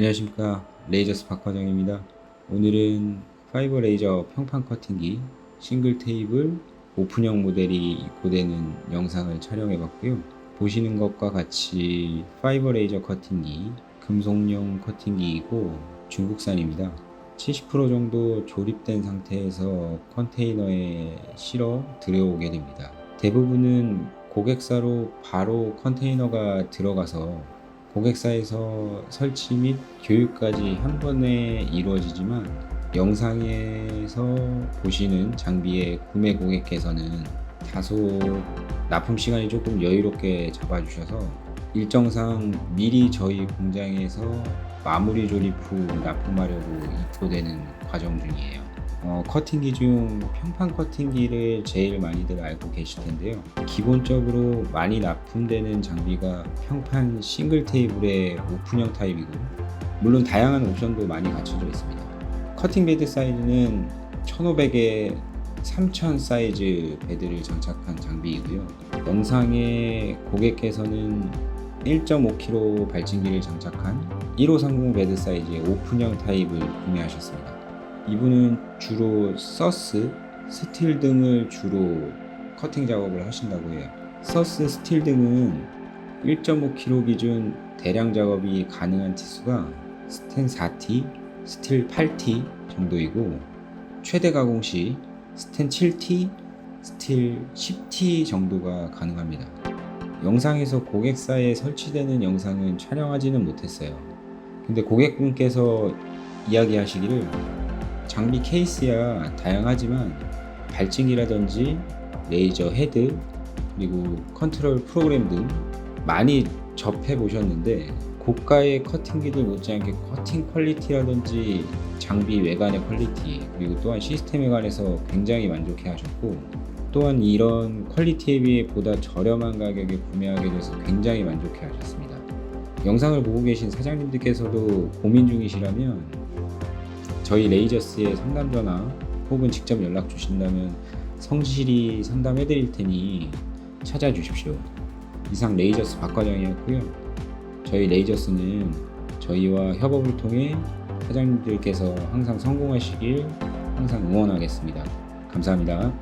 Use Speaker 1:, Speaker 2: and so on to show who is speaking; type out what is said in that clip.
Speaker 1: 안녕하십니까. 레이저스 박화정입니다. 오늘은 파이버 레이저 평판 커팅기 싱글 테이블 오픈형 모델이 입고되는 영상을 촬영해 봤고요. 보시는 것과 같이 파이버 레이저 커팅기 금속용 커팅기이고 중국산입니다. 70% 정도 조립된 상태에서 컨테이너에 실어 들여오게 됩니다. 대부분은 고객사로 바로 컨테이너가 들어가서 고객사에서 설치 및 교육까지 한 번에 이루어지지만 영상에서 보시는 장비의 구매 고객께서는 다소 납품 시간이 조금 여유롭게 잡아주셔서 일정상 미리 저희 공장에서 마무리 조립 후 납품하려고 입고되는 과정 중이에요. 어, 커팅기 중 평판 커팅기를 제일 많이들 알고 계실 텐데요. 기본적으로 많이 납품되는 장비가 평판 싱글 테이블의 오픈형 타입이고, 물론 다양한 옵션도 많이 갖춰져 있습니다. 커팅 베드 사이즈는 1500에 3000 사이즈 베드를 장착한 장비이고요. 영상에 고객께서는 1.5kg 발진기를 장착한 1530 베드 사이즈의 오픈형 타입을 구매하셨습니다. 이분은 주로 서스, 스틸 등을 주로 커팅 작업을 하신다고 해요. 서스, 스틸 등은 1.5kg 기준 대량 작업이 가능한 티수가 스텐 4T, 스틸 8T 정도이고 최대 가공 시 스텐 7T, 스틸 10T 정도가 가능합니다. 영상에서 고객사에 설치되는 영상은 촬영하지는 못했어요. 근데 고객분께서 이야기하시기를 장비 케이스야 다양하지만 발진기라든지 레이저 헤드 그리고 컨트롤 프로그램 등 많이 접해 보셨는데 고가의 커팅기들 못지않게 커팅 퀄리티라든지 장비 외관의 퀄리티 그리고 또한 시스템에 관해서 굉장히 만족해 하셨고 또한 이런 퀄리티에 비해 보다 저렴한 가격에 구매하게 돼서 굉장히 만족해 하셨습니다. 영상을 보고 계신 사장님들께서도 고민 중이시라면 저희 레이저스의 상담 전화 혹은 직접 연락 주신다면 성실히 상담해 드릴 테니 찾아주십시오. 이상 레이저스 박과장이었고요. 저희 레이저스는 저희와 협업을 통해 사장님들께서 항상 성공하시길 항상 응원하겠습니다. 감사합니다.